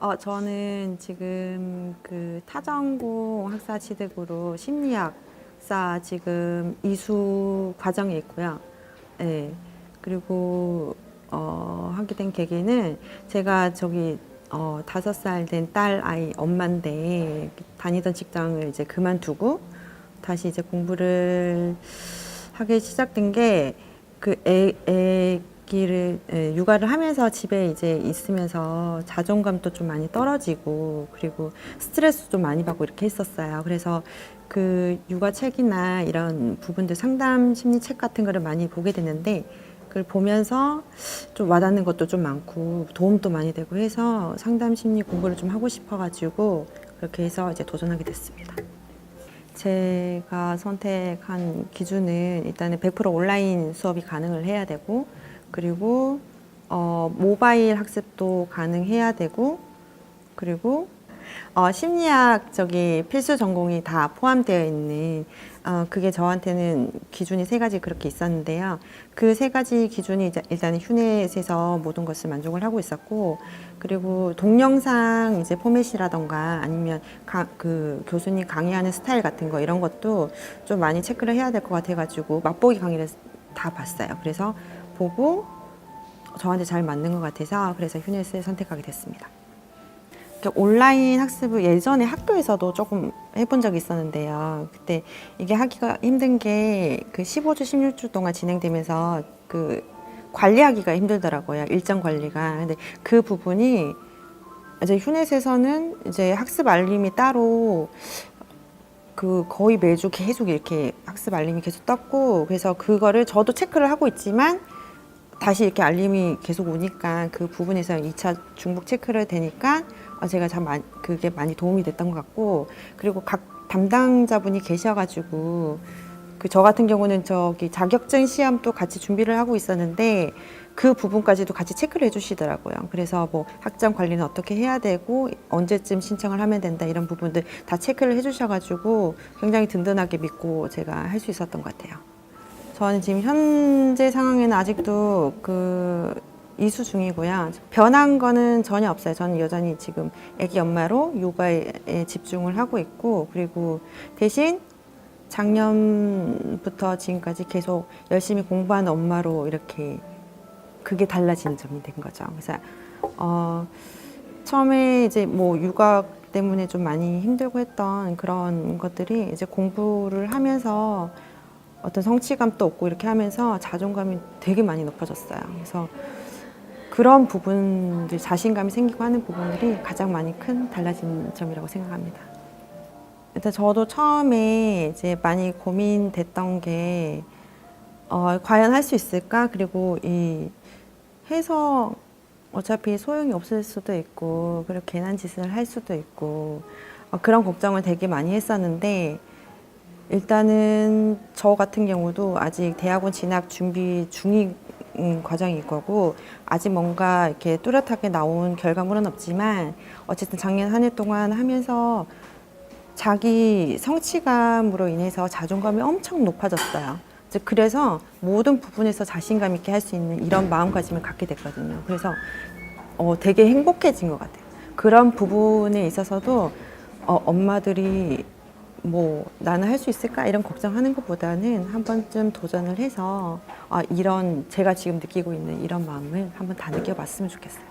어, 저는 지금 그 타전공 학사 취득으로 심리학사 지금 이수 과정에 있고요. 네. 그리고 어, 하게 된 계기는 제가 저기 어, 다섯 살 된 딸 아이 엄마인데 다니던 직장을 이제 그만두고 다시 이제 공부를 하기 시작된 게 그 애 기를 예, 육아를 하면서 집에 이제 있으면서 자존감도 좀 많이 떨어지고 그리고 스트레스 좀 많이 받고 이렇게 했었어요. 그래서 그 육아 책이나 이런 부분들 상담 심리 책 같은 거를 많이 보게 됐는데 그걸 보면서 좀 와닿는 것도 좀 많고 도움도 많이 되고 해서 상담 심리 공부를 좀 하고 싶어가지고 그렇게 해서 이제 도전하게 됐습니다. 제가 선택한 기준은 일단은 100% 온라인 수업이 가능을 해야 되고 그리고 어, 모바일 학습도 가능해야 되고 그리고 어, 심리학 저기 필수 전공이 다 포함되어 있는 어, 그게 저한테는 기준이 세 가지 그렇게 있었는데요. 그 세 가지 기준이 일단 휴넷에서 모든 것을 만족을 하고 있었고 그리고 동영상 이제 포맷이라던가 아니면 가, 그 교수님 강의하는 스타일 같은 거 이런 것도 좀 많이 체크를 해야 될 것 같아가지고 맛보기 강의를 다 봤어요. 그래서 보고 저한테 잘 맞는 것 같아서 그래서 휴넷을 선택하게 됐습니다. 이렇게 온라인 학습을 예전에 학교에서도 조금 해본 적이 있었는데요. 그때 이게 하기가 힘든 게 그 15주, 16주 동안 진행되면서 그 관리하기가 힘들더라고요. 일정 관리가. 근데 그 부분이 이제 휴넷에서는 이제 학습 알림이 따로 그 거의 매주 계속 이렇게 학습 알림이 계속 떴고 그래서 그거를 저도 체크를 하고 있지만 다시 이렇게 알림이 계속 오니까 그 부분에서 2차 중복 체크를 되니까 어, 제가 참 그게 많이 도움이 됐던 것 같고 그리고 각 담당자분이 계셔가지고 그 저 같은 경우는 저기 자격증 시험도 같이 준비를 하고 있었는데 그 부분까지도 같이 체크를 해주시더라고요. 그래서 뭐 학점 관리는 어떻게 해야 되고 언제쯤 신청을 하면 된다 이런 부분들 다 체크를 해주셔가지고 굉장히 든든하게 믿고 제가 할 수 있었던 것 같아요. 저는 지금 현재 상황에는 아직도 그 이수 중이고요. 변한 거는 전혀 없어요. 저는 여전히 지금 아기 엄마로 육아에 집중을 하고 있고 그리고 대신 작년부터 지금까지 계속 열심히 공부하는 엄마로 이렇게 그게 달라진 점이 된 거죠. 그래서 어 처음에 이제 뭐 육아 때문에 좀 많이 힘들고 했던 그런 것들이 이제 공부를 하면서 어떤 성취감도 얻고 이렇게 하면서 자존감이 되게 많이 높아졌어요. 그래서 그런 부분들 자신감이 생기고 하는 부분들이 가장 많이 큰 달라진 점이라고 생각합니다. 일단 저도 처음에 이제 많이 고민됐던 게 어, 과연 할 수 있을까? 그리고 이 해서 어차피 소용이 없을 수도 있고 그리고 괜한 짓을 할 수도 있고 어, 그런 걱정을 되게 많이 했었는데 일단은 저 같은 경우도 아직 대학원 진학 준비 중인 과정일 거고 아직 뭔가 이렇게 뚜렷하게 나온 결과물은 없지만 어쨌든 작년 한 해 동안 하면서 자기 성취감으로 인해서 자존감이 엄청 높아졌어요. 그래서 모든 부분에서 자신감 있게 할 수 있는 이런 마음가짐을 갖게 됐거든요. 그래서 어, 되게 행복해진 것 같아요. 그런 부분에 있어서도 어, 엄마들이 뭐 나는 할 수 있을까 이런 걱정하는 것보다는 한 번쯤 도전을 해서 아, 이런 제가 지금 느끼고 있는 이런 마음을 한번 다 느껴봤으면 좋겠어요.